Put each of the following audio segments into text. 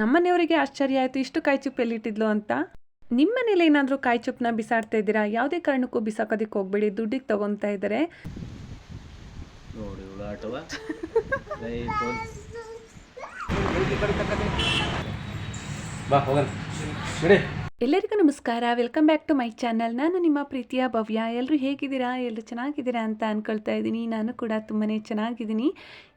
ನಮ್ಮನೆಯವರಿಗೆ ಆಶ್ಚರ್ಯ ಆಯಿತು ಇಷ್ಟು ಕಾಯಿ ಚುಪ್ಪು ಎಲ್ಲಿಟ್ಟಿದ್ಲು ಅಂತ? ನಿಮ್ಮ ಮನೇಲಿ ಏನಾದರೂ ಕಾಯಿ ಚುಪ್ಪನ್ನ ಬಿಸಾಡ್ತಾ ಇದ್ದೀರಾ? ಯಾವುದೇ ಕಾರಣಕ್ಕೂ ಬಿಸಾಕೋದಕ್ಕೆ ಹೋಗ್ಬೇಡಿ ದುಡ್ಡಿಗೆ ತಗೊತಾ ಇದ್ದಾರೆ. ಬಾ ಎಲ್ಲರಿಗೂ ನಮಸ್ಕಾರ. Welcome back to my channel ನಾನು ನಿಮ್ಮ ಪ್ರೀತಿಯ ಭವ್ಯ. ಎಲ್ಲರೂ ಹೇಗಿದ್ದೀರಾ? ಎಲ್ಲರೂ ಚೆನ್ನಾಗಿದ್ದೀರಾ ಅಂತ ಅಂದ್ಕೊಳ್ತಾ ಇದ್ದೀನಿ. ನಾನು ಕೂಡ ತುಂಬಾ ಚೆನ್ನಾಗಿದ್ದೀನಿ.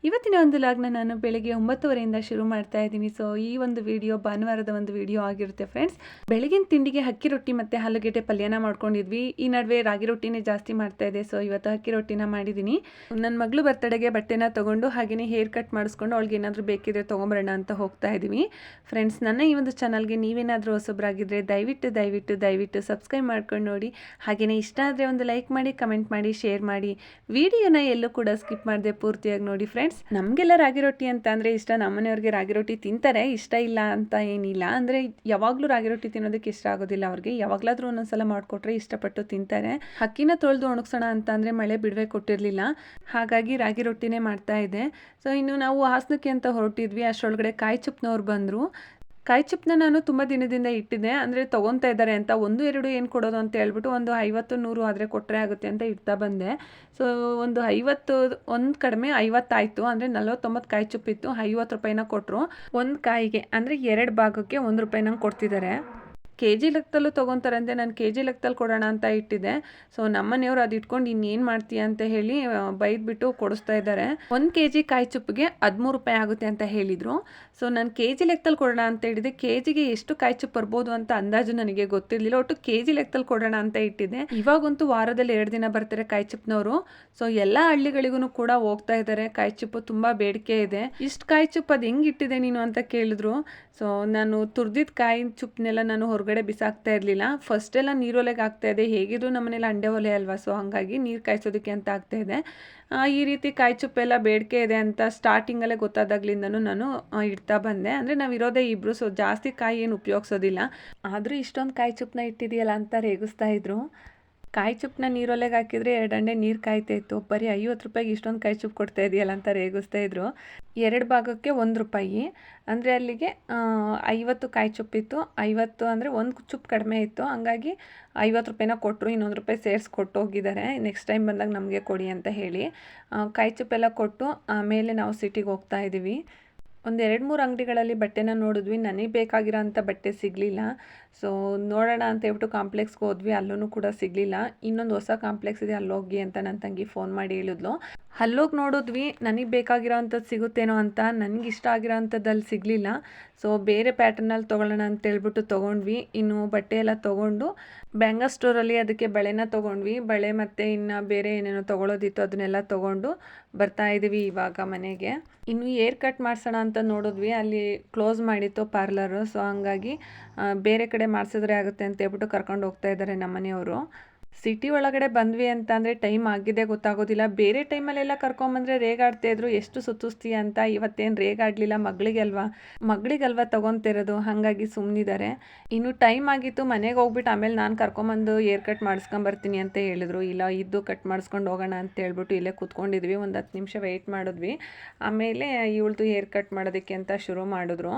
ಇವತ್ತಿನ ಒಂದು ಲಾಗ್ನ ನಾನು ಬೆಳಗ್ಗೆ ಒಂಬತ್ತುವರೆಯಿಂದ ಶುರು ಮಾಡ್ತಾ ಇದ್ದೀನಿ. ಸೊ ಈ ಒಂದು ವಿಡಿಯೋ ಭಾನುವಾರದ ಒಂದು ವಿಡಿಯೋ ಆಗಿರುತ್ತೆ ಫ್ರೆಂಡ್ಸ್ ಬೆಳಗಿನ ತಿಂಡಿಗೆ ಅಕ್ಕಿ ರೊಟ್ಟಿ ಮತ್ತು ಆಲೂಗೆಡ್ಡೆ ಪಲ್ಯನ ಮಾಡ್ಕೊಂಡಿದ್ವಿ. ಈ ನಡುವೆ ರಾಗಿ ರೊಟ್ಟಿನೇ ಜಾಸ್ತಿ ಮಾಡ್ತಾ ಇದೆ. ಸೊ ಇವತ್ತು ಅಕ್ಕಿ ರೊಟ್ಟಿನ ಮಾಡಿದ್ದೀನಿ. ನನ್ನ ಮಗಳು ಬರ್ತಡೆಗೆ ಬಟ್ಟೆನ ತೊಗೊಂಡು ಹಾಗೆಯೇ ಹೇರ್ ಕಟ್ ಮಾಡಿಸ್ಕೊಂಡು ಅವಳಿಗೆ ಏನಾದರೂ ಬೇಕಿದ್ರೆ ತೊಗೊಂಬರೋಣ ಅಂತ ಹೋಗ್ತಾ ಇದ್ದೀವಿ. ಫ್ರೆಂಡ್ಸ್ ನನ್ನ ಈ ಒಂದು ಚಾನಲ್ಗೆ ನೀವೇನಾದರೂ ಹೊಸಬ್ರಾಗಿದ್ದರೆ ದಯವಿಟ್ಟು ದಯವಿಟ್ಟು ದಯವಿಟ್ಟು ಸಬ್ಸ್ಕ್ರೈಬ್ ಮಾಡ್ಕೊಂಡು ನೋಡಿ. ಹಾಗೆಯೇ ಇಷ್ಟ ಆದರೆ ಒಂದು ಲೈಕ್ ಮಾಡಿ ಕಮೆಂಟ್ ಮಾಡಿ ಶೇರ್ ಮಾಡಿ. ವಿಡಿಯೋನ ಎಲ್ಲೂ ಕೂಡ ಸ್ಕಿಪ್ ಮಾಡದೆ ಪೂರ್ತಿಯಾಗಿ ನೋಡಿ ಫ್ರೆಂಡ್ಸ್ ನಮಗೆಲ್ಲ ರಾಗಿ ರೊಟ್ಟಿ ಅಂತ ಅಂದರೆ ಇಷ್ಟ. ನಮ್ಮನೆಯವ್ರಿಗೆ ರಾಗಿ ರೊಟ್ಟಿ ತಿಂತಾರೆ. ಇಷ್ಟ ಇಲ್ಲ ಅಂತ ಏನಿಲ್ಲ. ಅಂದರೆ ಯಾವಾಗಲೂ ರಾಗಿ ರೊಟ್ಟಿ ತಿನ್ನೋದಕ್ಕೆ ಇಷ್ಟ ಆಗೋದಿಲ್ಲ ಅವ್ರಿಗೆ. ಯಾವಾಗಲಾದರೂ ಒಂದೊಂದ್ಸಲ ಮಾಡಿಕೊಟ್ರೆ ಇಷ್ಟಪಟ್ಟು ತಿಂತಾರೆ. ಅಕ್ಕಿನ ತೊಳೆದು ಒಣಗಿಸೋಣ ಅಂತ ಅಂದರೆ ಮಳೆ ಬಿಡುವೆ ಕೊಟ್ಟಿರಲಿಲ್ಲ. ಹಾಗಾಗಿ ರಾಗಿ ರೊಟ್ಟಿನೇ ಮಾಡ್ತಾ ಇದೆ ಸೊ ಇನ್ನು ನಾವು ಹಾಸನಕ್ಕೆ ಅಂತ ಹೊರಟಿದ್ವಿ. ಅಷ್ಟರೊಳಗಡೆ ಕಾಯಿ ಚುಪ್ನವ್ರು ಬಂದರು. ಕಾಯಿ ಚಿಪ್ನ ನಾನು ತುಂಬ ದಿನದಿಂದ ಇಟ್ಟಿದ್ದೆ. ಅಂದರೆ ತೊಗೊತಾ ಇದ್ದಾರೆ ಅಂತ ಒಂದು, ಎರಡು ಏನು ಕೊಡೋದು ಅಂತ ಹೇಳ್ಬಿಟ್ಟು ಒಂದು ಐವತ್ತು, ನೂರು ಆದರೆ ಕೊಟ್ಟರೆ ಆಗುತ್ತೆ ಅಂತ ಇಡ್ತಾ ಬಂದೆ. ಸೊ ಒಂದು ಐವತ್ತು, ಒಂದು ಕಡಿಮೆ ಐವತ್ತಾಯಿತು. ಅಂದರೆ ನಲ್ವತ್ತೊಂಬತ್ತು ಕಾಯಿ ಚಿಪ್ಪಿತ್ತು ಐವತ್ತು ರೂಪಾಯಿನ ಕೊಟ್ಟರು ಒಂದು ಕಾಯಿಗೆ, ಅಂದರೆ ಎರಡು ಭಾಗಕ್ಕೆ ಒಂದು ರೂಪಾಯಿನ ಕೊಡ್ತಿದ್ದಾರೆ. ಕೆ ಜಿ ಲೆಕ್ಕದಲ್ಲೂ ತೊಗೊತಾರಂತೆ, ನಾನು ಕೆ ಜಿ ಲೆಕ್ಕದಲ್ಲಿ ಕೊಡೋಣ ಅಂತ ಇಟ್ಟಿದ್ದೆ. ಸೊ ನಮ್ಮನೆಯವರು ಅದು ಇಟ್ಕೊಂಡು ಇನ್ನೇನು ಮಾಡ್ತೀಯ ಅಂತ ಹೇಳಿ ಬೈದ್ಬಿಟ್ಟು ಕೊಡಿಸ್ತಾ ಇದ್ದಾರೆ. ಒಂದು ಕೆ ಜಿ ಕಾಯಿ ಚುಪ್ಪಿಗೆ ಹದಿಮೂರು ರೂಪಾಯಿ ಆಗುತ್ತೆ ಅಂತ ಹೇಳಿದರು. ಸೊ ನಾನು ಕೆ ಜಿ ಲೆಕ್ಕದಲ್ಲಿ ಕೊಡೋಣ ಅಂತ ಹೇಳಿದೆ ಕೆ ಜಿಗೆ ಎಷ್ಟು ಕಾಯಿ ಚುಪ್ಪು ಬರ್ಬೋದು ಅಂತ ಅಂದಾಜು ನನಗೆ ಗೊತ್ತಿರಲಿಲ್ಲ. ಒಟ್ಟು ಕೆ ಜಿ ಲೆಕ್ಕದಲ್ಲಿ ಕೊಡೋಣ ಅಂತ ಇಟ್ಟಿದ್ದೆ. ಇವಾಗಂತೂ ವಾರದಲ್ಲಿ ಎರಡು ದಿನ ಬರ್ತಾರೆ ಕಾಯಿ ಚುಪ್ಪನವರು. ಸೊ ಎಲ್ಲ ಹಳ್ಳಿಗಳಿಗೂ ಕೂಡ ಹೋಗ್ತಾ ಇದ್ದಾರೆ. ಕಾಯಿ ಚುಪ್ಪು ತುಂಬ ಬೇಡಿಕೆ ಇದೆ. ಇಷ್ಟು ಕಾಯಿ ಚುಪ್ಪು ಅದು ಹೆಂಗೆ ಇಟ್ಟಿದೆ ನೀನು ಅಂತ ಕೇಳಿದ್ರು. ಸೊ ನಾನು ತುರ್ದಿದ್ದ ಕಾಯಿ ಚುಪ್ಪನೆಲ್ಲ ನಾನು ಹೊರಗಡೆ ಬಿಸಾಕ್ತಾ ಇರಲಿಲ್ಲ. ಫಸ್ಟ್ ಎಲ್ಲ ಒಲೆಗೆ ಆಗ್ತಾ ಇದೆ ಹೇಗಿದ್ರು ನಮ್ಮನೇಲಿ ಅಂಡೆ ಒಲೆ ಅಲ್ವಾ? ಸೊ ಹಾಗಾಗಿ ನೀರು ಕಾಯಿಸೋದಕ್ಕೆ ಅಂತ ಆಗ್ತಾ ಇದೆ ಈ ರೀತಿ ಕಾಯಿ ಚುಪ್ಪೆಲ್ಲ ಬೇಡಿಕೆ ಇದೆ ಅಂತ ಸ್ಟಾರ್ಟಿಂಗಲ್ಲೇ ಗೊತ್ತಾದಾಗ್ಲಿಂದನೂ ನಾನು ಇಡ್ತಾ ಬಂದೆ. ಅಂದರೆ ನಾವು ಇರೋದೇ ಇಬ್ಬರು ಸೊ ಜಾಸ್ತಿ ಕಾಯಿ ಏನು ಉಪಯೋಗಿಸೋದಿಲ್ಲ. ಆದರೂ ಇಷ್ಟೊಂದು ಕಾಯಿ ಚುಪ್ಪನ್ನ ಇಟ್ಟಿದೆಯಲ್ಲ ಅಂತ ರೇಗಿಸ್ತಾ ಇದ್ರು. ಕಾಯಿ ಚುಪ್ಪನ್ನ ನೀರೊಲೆಗೆ ಹಾಕಿದರೆ ಎರಡು ಅಂಡೆ ನೀರು ಕಾಯ್ತಾಯಿತ್ತು ಬರೀ ಐವತ್ತು ರೂಪಾಯಿಗೆ ಇಷ್ಟೊಂದು ಕಾಯಿ ಚುಪ್ಪು ಕೊಡ್ತಾ ಇದೆಯಲ್ಲ ಅಂತ ರೇಗಿಸ್ತಾ ಇದ್ರು. ಎರಡು ಭಾಗಕ್ಕೆ ಒಂದು ರೂಪಾಯಿ. ಅಂದರೆ ಅಲ್ಲಿಗೆ ಐವತ್ತು ಕಾಯಿ ಚುಪ್ಪಿತ್ತು ಐವತ್ತು ಅಂದರೆ ಒಂದು ಚುಪ್ಪು ಕಡಿಮೆ ಇತ್ತು. ಹಂಗಾಗಿ ಐವತ್ತು ರೂಪಾಯಿನ ಕೊಟ್ಟರು ಇನ್ನೊಂದು ರೂಪಾಯಿ ಸೇರಿಸಿ ಕೊಟ್ಟು ಹೋಗಿದ್ದಾರೆ. ನೆಕ್ಸ್ಟ್ ಟೈಮ್ ಬಂದಾಗ ನಮಗೆ ಕೊಡಿ ಅಂತ ಹೇಳಿ. ಕಾಯಿ ಚುಪ್ಪೆಲ್ಲ ಕೊಟ್ಟು ಆಮೇಲೆ ನಾವು ಸಿಟಿಗೆ ಹೋಗ್ತಾ ಇದ್ದೀವಿ. ಒಂದು ಎರಡು ಮೂರು ಅಂಗಡಿಗಳಲ್ಲಿ ಬಟ್ಟೆನ ನೋಡಿದ್ವಿ. ನನಗೆ ಬೇಕಾಗಿರೋ ಅಂಥ ಬಟ್ಟೆ ಸಿಗಲಿಲ್ಲ. ಸೊ, ನೋಡೋಣ ಅಂತ ಹೇಳ್ಬಿಟ್ಟು ಕಾಂಪ್ಲೆಕ್ಸ್ಗೆ ಹೋದ್ವಿ. ಅಲ್ಲೂ ಕೂಡ ಸಿಗಲಿಲ್ಲ. ಇನ್ನೊಂದು ಹೊಸ ಕಾಂಪ್ಲೆಕ್ಸ್ ಇದೆ. ಅಲ್ಲೋಗಿ ಅಂತ ನನ್ನ ತಂಗಿ ಫೋನ್ ಮಾಡಿ ಹೇಳಿದ್ಲು. ಅಲ್ಲೋಗಿ ನೋಡಿದ್ವಿ, ನನಗೆ ಬೇಕಾಗಿರೋ ಅಂಥದ್ದು ಸಿಗುತ್ತೇನೋ ಅಂತ. ನನಗೆ ಇಷ್ಟ ಆಗಿರೋ ಅಂಥದ್ದಲ್ಲಿ ಸಿಗಲಿಲ್ಲ. ಸೊ ಬೇರೆ ಪ್ಯಾಟರ್ನಲ್ಲಿ ತೊಗೊಳ್ಳೋಣ ಅಂತ ಹೇಳ್ಬಿಟ್ಟು ತೊಗೊಂಡ್ವಿ. ಇನ್ನು ಬಟ್ಟೆ ಎಲ್ಲ ತೊಗೊಂಡು ಬ್ಯಾಂಗ ಸ್ಟೋರಲ್ಲಿ ಅದಕ್ಕೆ ಬಳೆನ ತೊಗೊಂಡ್ವಿ. ಬಳೆ ಮತ್ತು ಇನ್ನು ಬೇರೆ ಏನೇನೋ ತೊಗೊಳೋದಿತ್ತು ಅದನ್ನೆಲ್ಲ ತೊಗೊಂಡು ಬರ್ತಾ ಇದ್ದೀವಿ ಇವಾಗ ಮನೆಗೆ. ಇನ್ನು ಏರ್ ಕಟ್ ಮಾಡಿಸೋಣ ಅಂತ ನೋಡಿದ್ವಿ. ಅಲ್ಲಿ ಕ್ಲೋಸ್ ಮಾಡಿತ್ತು ಪಾರ್ಲರು. ಸೊ ಹಂಗಾಗಿ ಬೇರೆ ಕಡೆ ಮಾಡಿಸಿದ್ರೆ ಆಗುತ್ತೆ ಅಂತ ಹೇಳ್ಬಿಟ್ಟು ಕರ್ಕೊಂಡು ಹೋಗ್ತಾ ಇದ್ದಾರೆ ನಮ್ಮನೆಯವರು. ಸಿಟಿ ಒಳಗಡೆ ಬಂದ್ವಿ ಅಂತ ಅಂದರೆ ಟೈಮ್ ಆಗಿದೆ ಗೊತ್ತಾಗೋದಿಲ್ಲ. ಬೇರೆ ಟೈಮಲ್ಲೆಲ್ಲ ಕರ್ಕೊಂಬಂದ್ರೆ ರೇಗಾಡ್ತಾ ಇದ್ರು, ಎಷ್ಟು ಸುತ್ತಿಸ್ತೀಯ ಅಂತ ಇವತ್ತೇನು ರೇಗಾಡಲಿಲ್ಲ ಮಗಳಿಗಲ್ವಾ ಮಗಳಿಗಲ್ವಾ ತಗೊಂತಿರೋದು? ಹಾಗಾಗಿ ಸುಮ್ಮನಿದ್ದಾರೆ ಇನ್ನು ಟೈಮ್ ಆಗಿತ್ತು, ಮನೆಗೆ ಹೋಗ್ಬಿಟ್ಟು ಆಮೇಲೆ ನಾನು ಕರ್ಕೊಂಬಂದು ಏರ್ ಕಟ್ ಮಾಡಿಸ್ಕೊಂಬರ್ತೀನಿ ಅಂತ ಹೇಳಿದ್ರು. ಇಲ್ಲ, ಇದ್ದು ಕಟ್ ಮಾಡಿಸ್ಕೊಂಡು ಹೋಗೋಣ ಅಂತ ಹೇಳ್ಬಿಟ್ಟು ಇಲ್ಲೇ ಕೂತ್ಕೊಂಡಿದ್ವಿ. ಒಂದು ಹತ್ತು ನಿಮಿಷ ವೆಯ್ಟ್ ಮಾಡಿದ್ವಿ. ಆಮೇಲೆ ಇವಳ್ದು ಏರ್ ಕಟ್ ಮಾಡೋದಕ್ಕೆ ಅಂತ ಶುರು ಮಾಡಿದ್ರು.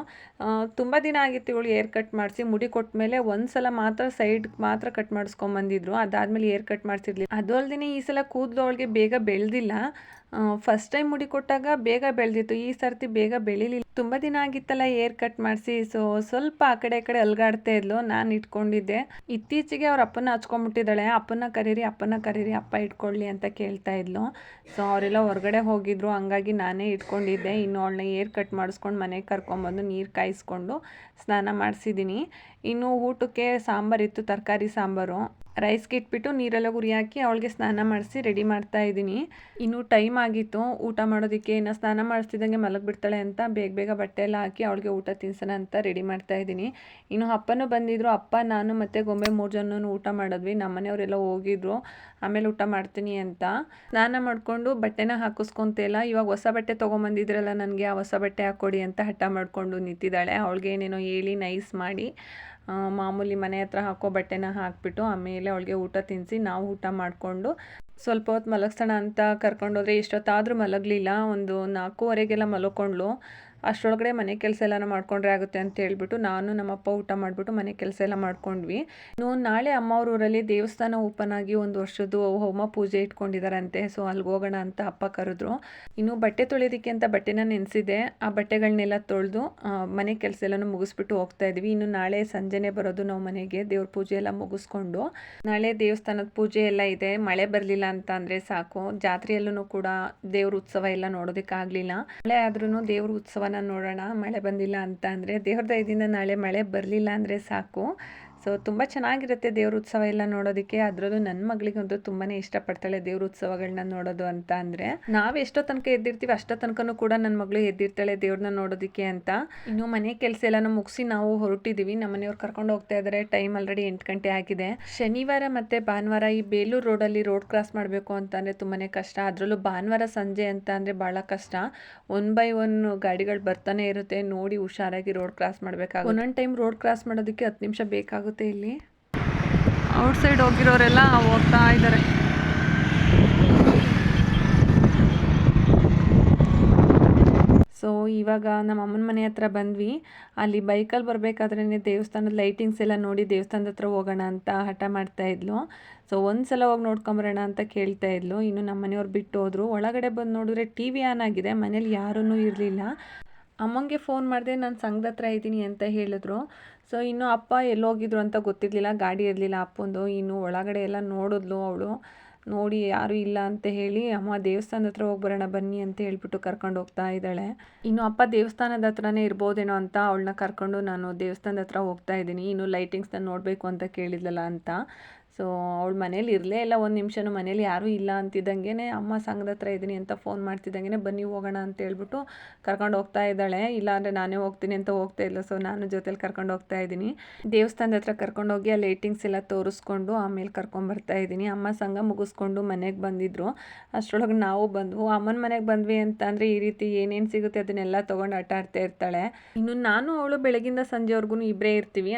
ತುಂಬ ದಿನ ಆಗಿತ್ತು ಇವಳು ಏರ್ ಕಟ್ ಮಾಡಿಸಿ. ಮುಡಿ ಕೊಟ್ಟ ಮೇಲೆ ಒಂದು ಸಲ ಮಾತ್ರ ಸೈಡ್ ಮಾತ್ರ ಕಟ್ ಮಾಡಿಸ್ಕೊಂಬಂದಿದ್ರು. ಅದಾದಮೇಲೆ ಏರ್ ಕಟ್ ಮಾಡ್ಸಿರ್ಲಿಲ್ಲ ಅದು ಅಲ್ಲದೇ ಈ ಸಲ ಕೂದಲು ಅವಳಿಗೆ ಬೇಗ ಬೆಳೆದಿಲ್ಲ. ಫಸ್ಟ್ ಟೈಮ್ ಮುಡಿ ಕೊಟ್ಟಾಗ ಬೇಗ ಬೆಳೆದಿತ್ತು. ಈ ಸರ್ತಿ ಬೇಗ ಬೆಳಿಲಿಲ್ಲ. ತುಂಬ ದಿನ ಆಗಿತ್ತಲ್ಲ ಏರ್ ಕಟ್ ಮಾಡಿಸಿ. ಸೊ ಸ್ವಲ್ಪ ಆ ಕಡೆ ಕಡೆ ಅಲ್ಗಾಡ್ತಾ ಇದ್ಲು. ನಾನು ಇಟ್ಕೊಂಡಿದ್ದೆ. ಇತ್ತೀಚೆಗೆ ಅವ್ರ ಅಪ್ಪನ ಹಚ್ಕೊಂಡ್ಬಿಟ್ಟಿದ್ದಾಳೆ. ಅಪ್ಪನ ಕರೀರಿ ಅಪ್ಪನ ಕರೀರಿ, ಅಪ್ಪ ಇಟ್ಕೊಳ್ಳಿ ಅಂತ ಕೇಳ್ತಾ ಇದ್ಲು. ಸೊ ಅವರೆಲ್ಲ ಹೊರಗಡೆ ಹೋಗಿದ್ರು. ಹಂಗಾಗಿ ನಾನೇ ಇಟ್ಕೊಂಡಿದ್ದೆ. ಇನ್ನು ಅವಳನ್ನ ಏರ್ ಕಟ್ ಮಾಡಿಸ್ಕೊಂಡು ಮನೆಗೆ ಕರ್ಕೊಂಬಂದು ನೀರು ಕಾಯಿಸ್ಕೊಂಡು ಸ್ನಾನ ಮಾಡಿಸಿದ್ದೀನಿ ಇನ್ನು ಊಟಕ್ಕೆ ಸಾಂಬಾರಿತ್ತು ತರಕಾರಿ ಸಾಂಬಾರು. ರೈಸ್ಗೆ ಇಟ್ಬಿಟ್ಟು ನೀರೆಲ್ಲ ಗುರಿ ಹಾಕಿ ಅವಳಿಗೆ ಸ್ನಾನ ಮಾಡಿಸಿ ರೆಡಿ ಮಾಡ್ತಾ ಇದ್ದೀನಿ. ಇನ್ನು ಟೈಮ್ ಆಗಿತ್ತು, ಊಟ ಮಾಡೋದಕ್ಕೆ ಇನ್ನು ಸ್ನಾನ ಮಾಡಿಸ್ತಿದ್ದಂಗೆ ಮಲಗಿಬಿಡ್ತಾಳೆ ಅಂತ ಬೇಗ ಬೇಗ ಬಟ್ಟೆ ಎಲ್ಲ ಹಾಕಿ ಅವಳಿಗೆ ಊಟ ತಿನ್ಸೋಣ ಅಂತ ರೆಡಿ ಮಾಡ್ತಾ ಇದ್ದೀನಿ. ಇನ್ನು ಅಪ್ಪನೂ ಬಂದಿದ್ದರು ಅಪ್ಪ, ನಾನು ಮತ್ತು ಗೊಂಬೆ ಮೂರು ಜನನೂ ಊಟ ಮಾಡಿದ್ವಿ. ನಮ್ಮನೆಯವರೆಲ್ಲ ಹೋಗಿದ್ರು, ಆಮೇಲೆ ಊಟ ಮಾಡ್ತೀನಿ ಅಂತ. ಸ್ನಾನ ಮಾಡಿಕೊಂಡು ಬಟ್ಟೆನ ಹಾಕಿಸ್ಕೊಂತ ಇಲ್ಲ ಇವಾಗ ಹೊಸ ಬಟ್ಟೆ ತೊಗೊಂಬಂದಿದ್ರಲ್ಲ, ನನಗೆ ಆ ಹೊಸ ಬಟ್ಟೆ ಹಾಕ್ಕೊಡಿ ಅಂತ ಹಠ ಮಾಡಿಕೊಂಡು ನಿಂತಿದ್ದಾಳೆ. ಅವಳಿಗೆ ಏನೇನೋ ಹೇಳಿ ನೈಸ್ ಮಾಡಿ. ಮಾಮೂಲಿ ಮನೆ ಹತ್ರ ಹಾಕೋ ಬಟ್ಟೆನ ಹಾಕ್ಬಿಟ್ಟು ಆಮೇಲೆ ಅವಳಿಗೆ ಊಟ ತಿನ್ನಿಸಿ ನಾವು ಊಟ ಮಾಡಿಕೊಂಡು ಸ್ವಲ್ಪ ಹೊತ್ತು ಮಲಗಿಸೋಣ ಅಂತ ಕರ್ಕೊಂಡೋದ್ರೆ ಇಷ್ಟೊತ್ತಾದರೂ ಮಲಗಲಿಲ್ಲ. ಒಂದು ನಾಲ್ಕೂವರೆಗೆಲ್ಲ ಮಲ್ಕೊಂಡ್ಳು. ಅಷ್ಟರೊಳಗಡೆ ಮನೆ ಕೆಲಸ ಎಲ್ಲನೂ ಮಾಡ್ಕೊಂಡ್ರೆ ಆಗುತ್ತೆ ಅಂತ ಹೇಳ್ಬಿಟ್ಟು ನಾನು ನಮ್ಮಪ್ಪ ಊಟ ಮಾಡಿಬಿಟ್ಟು ಮನೆ ಕೆಲಸ ಎಲ್ಲ ಮಾಡ್ಕೊಂಡ್ವಿ. ಇನ್ನು ನಾಳೆ ಅಮ್ಮ ಊರಲ್ಲಿ ದೇವಸ್ಥಾನ ಓಪನ್ ಆಗಿ ಒಂದು ವರ್ಷದ್ದು ಹೋಮ ಪೂಜೆ ಇಟ್ಕೊಂಡಿದ್ದಾರಂತೆ ಸೊ ಅಲ್ಲಿಗೆ ಹೋಗೋಣ ಅಂತ ಅಪ್ಪ ಕರೆದ್ರು. ಇನ್ನು ಬಟ್ಟೆ ತೊಳೆಯೋದಕ್ಕೆ ಅಂತ ಬಟ್ಟೆನ ನೆನೆಸಿದೆ. ಆ ಬಟ್ಟೆಗಳನ್ನೆಲ್ಲ ತೊಳೆದು ಮನೆ ಕೆಲಸ ಎಲ್ಲನೂ ಮುಗಿಸ್ಬಿಟ್ಟು ಹೋಗ್ತಾ ಇದ್ವಿ. ಇನ್ನು ನಾಳೆ ಸಂಜೆನೆ ಬರೋದು ನಾವು ಮನೆಗೆ. ದೇವ್ರ ಪೂಜೆ ಎಲ್ಲ ಮುಗಿಸ್ಕೊಂಡು. ನಾಳೆ ದೇವಸ್ಥಾನದ ಪೂಜೆ ಎಲ್ಲ ಇದೆ. ಮಳೆ ಬರಲಿಲ್ಲ ಅಂತ ಅಂದರೆ ಸಾಕು. ಜಾತ್ರೆಯಲ್ಲೂ ಕೂಡ ದೇವ್ರ ಉತ್ಸವ ಎಲ್ಲ ನೋಡೋದಕ್ಕಾಗಲಿಲ್ಲ. ಮಳೆ ಆದ್ರೂ ದೇವ್ರ ಉತ್ಸವನ ನೋಡೋಣ ಮಳೆ ಬಂದಿಲ್ಲ ಅಂತ ಅಂದರೆ ದೇವ್ರ ದಯದಿಂದ ನಾಳೆ ಮಳೆ ಬರಲಿಲ್ಲ ಅಂದರೆ ಸಾಕು. ಸೊ ತುಂಬ ಚೆನ್ನಾಗಿರುತ್ತೆ ದೇವ್ರ ಉತ್ಸವ ಎಲ್ಲ ನೋಡೋದಕ್ಕೆ. ಅದರಲ್ಲೂ ನನ್ನ ಮಗಳಿಗಂತೂ ತುಂಬಾ ಇಷ್ಟಪಡ್ತಾಳೆ ದೇವ್ರ ಉತ್ಸವಗಳನ್ನ ನೋಡೋದು ಅಂತ ಅಂದ್ರೆ. ನಾವು ಎಷ್ಟೋ ತನಕ ಎದ್ದಿರ್ತೀವಿ, ಅಷ್ಟೋ ತನಕನೂ ಕೂಡ ನನ್ನ ಮಗಳು ಎದ್ದಿರ್ತಾಳೆ ದೇವ್ರನ್ನ ನೋಡೋದಕ್ಕೆ ಅಂತ. ಇನ್ನು ಮನೆ ಕೆಲಸ ಎಲ್ಲನೂ ಮುಗಿಸಿ ನಾವು ಹೊರಟಿದೀವಿ. ನಮ್ಮ ಮನೆಯವ್ರು ಕರ್ಕೊಂಡು ಹೋಗ್ತಾ ಇದ್ದಾರೆ ಟೈಮ್ ಆಲ್ರೆಡಿ ಎಂಟು ಗಂಟೆ ಆಗಿದೆ. ಶನಿವಾರ ಮತ್ತೆ ಭಾನುವಾರ ಈ ಬೇಲೂರು ರೋಡಲ್ಲಿ ರೋಡ್ ಕ್ರಾಸ್ ಮಾಡಬೇಕು ಅಂತಂದರೆ ತುಂಬಾ ಕಷ್ಟ. ಅದರಲ್ಲೂ ಭಾನುವಾರ ಸಂಜೆ ಅಂತ ಅಂದ್ರೆ ಬಹಳ ಕಷ್ಟ. ಒನ್ ಬೈ ಒನ್ ಗಾಡಿಗಳು ಬರ್ತಾನೆ ಇರುತ್ತೆ. ನೋಡಿ ಹುಷಾರಾಗಿ ರೋಡ್ ಕ್ರಾಸ್ ಮಾಡಬೇಕಾಗುತ್ತೆ. ಒಂದೊಂದು ಟೈಮ್ ರೋಡ್ ಕ್ರಾಸ್ ಮಾಡೋದಕ್ಕೆ ಹತ್ತು ನಿಮಿಷ ಬೇಕಾಗುತ್ತೆ. ಇಲ್ಲಿ. ಔಟ್ ಸೈಡ್ ಹೋಗಿರೋರೆಲ್ಲ ಹೋಗ್ತಾ ಇದ್ದಾರೆ ಸೊ ಇವಾಗ ನಮ್ಮ ಅಮ್ಮನ ಮನೆ ಹತ್ರ ಬಂದ್ವಿ. ಅಲ್ಲಿ ಬೈಕಲ್ಲಿ ಬರಬೇಕಾದ್ರೇ ದೇವಸ್ಥಾನದ ಲೈಟಿಂಗ್ಸ್ ಎಲ್ಲ ನೋಡಿ ದೇವಸ್ಥಾನದ ಹತ್ರ ಹೋಗೋಣ ಅಂತ ಹಠ ಮಾಡ್ತಾ ಇದ್ಲು. ಸೊ ಒಂದು ಸಲ ಹೋಗಿ ನೋಡ್ಕೊಂಬರೋಣ ಅಂತ ಕೇಳ್ತಾ ಇದ್ಲು. ಇನ್ನು ನಮ್ಮ ಮನೆಯವ್ರು ಬಿಟ್ಟು ಹೋದ್ರು. ಒಳಗಡೆ ಬಂದು ನೋಡಿದ್ರೆ ಟಿ ವಿ ಆನ್ ಆಗಿದೆ. ಮನೇಲಿ ಯಾರೂ ಇರಲಿಲ್ಲ. ಅಮ್ಮಂಗೆ ಫೋನ್ ಮಾಡಿದೆ ನಾನು ಸಂಘದ ಹತ್ರ ಇದ್ದೀನಿ ಅಂತ ಹೇಳಿದ್ರು. ಸೊ ಇನ್ನು ಅಪ್ಪ ಎಲ್ಲೋಗಿದ್ರು ಅಂತ ಗೊತ್ತಿರಲಿಲ್ಲ, ಗಾಡಿ ಇರಲಿಲ್ಲ ಅಪ್ಪಂದು. ಇನ್ನು ಒಳಗಡೆ ಎಲ್ಲ ನೋಡಿದ್ಲು ಅವಳು. ನೋಡಿ, ಯಾರು ಇಲ್ಲ ಅಂತ ಹೇಳಿ, ಅಮ್ಮ, ದೇವಸ್ಥಾನದ ಹತ್ರ ಹೋಗಿ ಬರೋಣ, ಬನ್ನಿ ಅಂತ ಹೇಳ್ಬಿಟ್ಟು ಕರ್ಕೊಂಡು ಹೋಗ್ತಾ ಇದ್ದಾಳೆ. ಇನ್ನು ಅಪ್ಪ ದೇವಸ್ಥಾನದ ಹತ್ರನೇ ಇರ್ಬೋದೇನೋ ಅಂತ ಅವಳನ್ನ ಕರ್ಕೊಂಡು ನಾನು ದೇವಸ್ಥಾನದ ಹತ್ರ ಹೋಗ್ತಾ ಇದ್ದೀನಿ. ಇನ್ನು ಲೈಟಿಂಗ್ಸ್ನ ನೋಡಬೇಕು ಅಂತ ಕೇಳಿದ್ಲಲ್ಲ ಅಂತ. ಸೊ ಅವಳು ಮನೇಲಿ ಇರಲೇ ಇಲ್ಲ, ಒಂದು ನಿಮಿಷನೂ ಮನೇಲಿ ಯಾರೂ ಇಲ್ಲ ಅಂತಿದ್ದಂಗೆ ಅಮ್ಮ ಸಂಘದ ಹತ್ರ ಇದ್ದೀನಿ ಅಂತ ಫೋನ್ ಮಾಡ್ತಿದ್ದಂಗೆ ಬನ್ನಿ ಹೋಗೋಣ ಅಂತ ಹೇಳ್ಬಿಟ್ಟು ಕರ್ಕೊಂಡು ಹೋಗ್ತಾ ಇದ್ದಾಳೆ. ಇಲ್ಲ ಅಂದರೆ ನಾನೇ ಹೋಗ್ತೀನಿ ಅಂತ ಹೋಗ್ತಾ ಇಲ್ಲ. ಸೊ ನಾನು ಜೊತೆಲಿ ಕರ್ಕೊಂಡು ಹೋಗ್ತಾ ಇದ್ದೀನಿ ದೇವಸ್ಥಾನದ ಹತ್ರ ಕರ್ಕೊಂಡು ಹೋಗಿ ಆ ಲೈಟಿಂಗ್ಸ್ ಎಲ್ಲ ತೋರಿಸ್ಕೊಂಡು ಆಮೇಲೆ ಕರ್ಕೊಂಬರ್ತಾ ಇದ್ದೀನಿ ಅಮ್ಮ ಸಂಘ ಮುಗಿಸ್ಕೊಂಡು ಮನೆಗೆ ಬಂದಿದ್ರು. ಅಷ್ಟರೊಳಗೆ ನಾವು ಬಂದ್ವು. ಅಮ್ಮನ ಮನೆಗೆ ಬಂದ್ವಿ ಅಂತ ಅಂದರೆ ಈ ರೀತಿ ಏನೇನು ಸಿಗುತ್ತೆ ಅದನ್ನೆಲ್ಲ ತೊಗೊಂಡು ಆಟ ಆಡ್ತಾ ಇರ್ತಾಳೆ. ಇನ್ನು ನಾನು ಅವಳು ಬೆಳಗಿಂದ ಸಂಜೆವರೆಗೂ ಇಬ್ಬರೇ ಇರ್ತೀವಿ.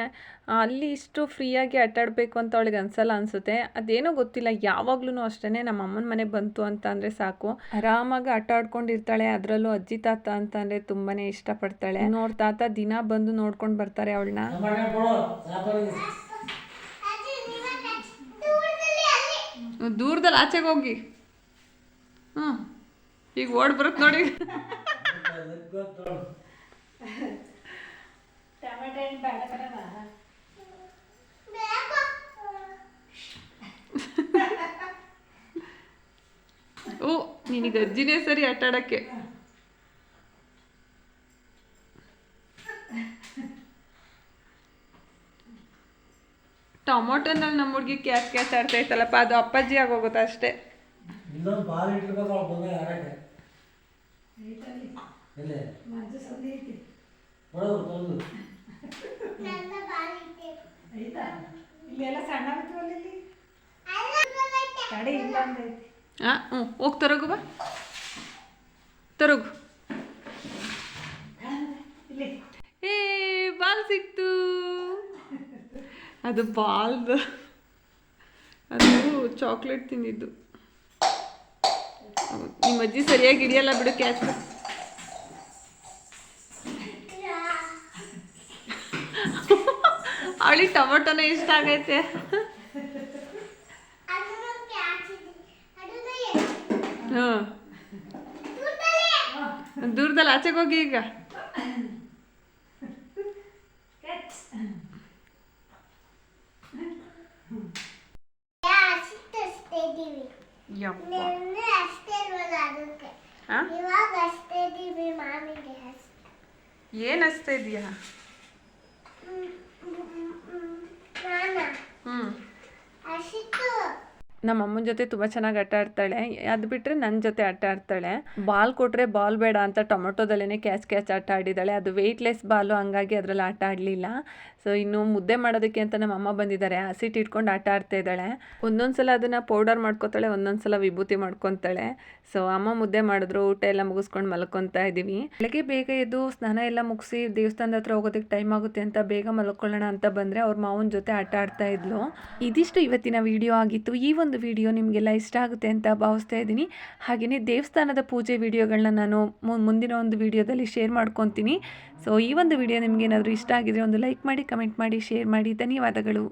ಅಲ್ಲಿ ಇಷ್ಟು ಫ್ರೀಯಾಗಿ ಆಟಾಡಬೇಕು ಅಂತ ಅವಳಿಗೆ ಅನ್ಸಲ್ಲ ಅನಿಸುತ್ತೆ. ಅದೇನೋ ಗೊತ್ತಿಲ್ಲ ಯಾವಾಗ್ಲೂ ಅಷ್ಟೇ ನಮ್ಮ ಅಮ್ಮನ ಮನೆಗೆ ಬಂತು ಅಂತ ಅಂದರೆ ಸಾಕು. ಆರಾಮಾಗಿ ಆಟ ಆಡ್ಕೊಂಡಿರ್ತಾಳೆ ಅದರಲ್ಲೂ ಅಜ್ಜಿ ತಾತ ಅಂತ ಅಂದರೆ ತುಂಬಾ ಇಷ್ಟಪಡ್ತಾಳೆ. ನೋಡ್ ತಾತ ದಿನ ಬಂದು ನೋಡ್ಕೊಂಡು ಬರ್ತಾರೆ ಅವಳನ್ನ ದೂರದಲ್ಲಿ ಆಚೆಗೆ ಹೋಗಿ. ಹ್ಞೂ ಈಗ ಓಡ್ ಬರುತ್ತೆ ನೋಡಿ. ಓ ನಿನಗೆ ಅಜ್ಜಿನೇ ಸರಿ ಆಟ ಆಡಕ್ಕೆ ಟೊಮೊಟೊನಲ್ಲಿ ನಮ್ಮ ಹುಡುಗಿ ಕ್ಯಾಚ್ ಕ್ಯಾಚ್ ಆಡ್ತಾ ಇತ್ತಲ್ಲಪ್ಪ ಅದು ಅಪ್ಪಾಜಿ ಆಗೋಗುತ್ತೆ ಅಷ್ಟೇ. ಸಣ್ಣ ಇಲ್ಲೆಲ್ಲ ಸಣ್ಣ ಹಾಂ ಹ್ಞೂ, ಹೋಗಿ ತರಗು ಬಾ. ತರಗು. ಏ, ಬಾಲ್ ಸಿಕ್ತು. ಅದು ಬಾಲ್ದು. ಅದು ಚಾಕ್ಲೇಟ್ ತಿಂದಿದ್ದು. ನಿಮ್ಮ ಅಜ್ಜಿ ಸರಿಯಾಗಿ ಹಿಡಿಯಲ್ಲ ಬಿಡು, ಕ್ಯಾಚ್ ಅವಳಿಗೆ ಟೊಮೊಟೊನೇ ಇಷ್ಟ ಆಗೈತೆ ಹಾಂ ದೂರದಲ್ಲಿ ಆಚೆಗೆ ಹೋಗಿ ಈಗ. ಯಪ್ಪ. ಆ? ಇವಾಗ ಅಷ್ಟೇ ಇದೀವಿ ಮಾಮಿಗೆ ಏನ್ ಹಚ್ತಾ ಇದೀಯಾ ನಾನ? ಹ್ಞೂ ಅಷ್ಟು ನಮ್ಮ ಅಮ್ಮನ ಜೊತೆ ತುಂಬ ಚೆನ್ನಾಗಿ ಆಟ ಆಡ್ತಾಳೆ. ಅದು ಬಿಟ್ಟರೆ ನನ್ನ ಜೊತೆ ಆಟ ಆಡ್ತಾಳೆ. ಬಾಲ್ ಕೊಟ್ಟರೆ ಬಾಲ್ ಬೇಡ ಅಂತ ಟೊಮೊಟೊದಲ್ಲೇ ಕ್ಯಾಚ್ ಕ್ಯಾಚ್ ಆಟ ಆಡಿದ್ದಾಳೆ ಅದು ವೆಯ್ಟ್ಲೆಸ್ ಬಾಲು ಹಂಗಾಗಿ ಅದರಲ್ಲಿ ಆಟ ಆಡಲಿಲ್ಲ. ಸೊ ಇನ್ನು ಮುದ್ದೆ ಮಾಡೋದಕ್ಕೆ ಅಂತ ನಮ್ಮ ಅಮ್ಮ ಬಂದಿದ್ದಾರೆ. ಹಸಿಟ್ಟು ಇಟ್ಕೊಂಡು ಆಟ ಆಡ್ತಾ ಇದ್ದಾಳೆ. ಒಂದೊಂದು ಸಲ ಅದನ್ನು ಪೌಡರ್ ಮಾಡ್ಕೊತಾಳೆ ಒಂದೊಂದು ಸಲ ವಿಭೂತಿ ಮಾಡ್ಕೊತಾಳೆ. ಸೊ ಅಮ್ಮ ಮುದ್ದೆ ಮಾಡಿದ್ರು, ಊಟ ಎಲ್ಲ ಮುಗಿಸ್ಕೊಂಡು ಮಲ್ಕೊತಾ ಇದ್ದೀವಿ ಬೆಳಗ್ಗೆ ಬೇಗ ಎದ್ದು ಸ್ನಾನ ಎಲ್ಲ ಮುಗಿಸಿ ದೇವಸ್ಥಾನದ ಹತ್ರ ಹೋಗೋದಕ್ಕೆ ಟೈಮ್ ಆಗುತ್ತೆ ಅಂತ ಬೇಗ ಮಲ್ಕೊಳ್ಳೋಣ ಅಂತ ಬಂದರೆ ಅವ್ರ ಮಾವನ ಜೊತೆ ಆಟ ಆಡ್ತಾ ಇದ್ಲು. ಇದಿಷ್ಟು ಇವತ್ತಿನ ವಿಡಿಯೋ ಆಗಿತ್ತು. ಈ ಒಂದು ಒಂದು ವಿಡಿಯೋ ನಿಮಗೆಲ್ಲ ಇಷ್ಟ ಆಗುತ್ತೆ ಅಂತ ಭಾವಿಸ್ತಾ ಇದ್ದೀನಿ. ಹಾಗೆಯೇ ದೇವಸ್ಥಾನದ ಪೂಜೆ ವಿಡಿಯೋಗಳನ್ನ ನಾನು ಮುಂದಿನ ಒಂದು ವಿಡಿಯೋದಲ್ಲಿ ಶೇರ್ ಮಾಡ್ಕೊತೀನಿ. ಸೊ ಈ ಒಂದು ವಿಡಿಯೋ ನಿಮಗೇನಾದರೂ ಇಷ್ಟ ಆಗಿದ್ರೆ ಒಂದು ಲೈಕ್ ಮಾಡಿ, ಕಮೆಂಟ್ ಮಾಡಿ, ಶೇರ್ ಮಾಡಿ. ಧನ್ಯವಾದಗಳು.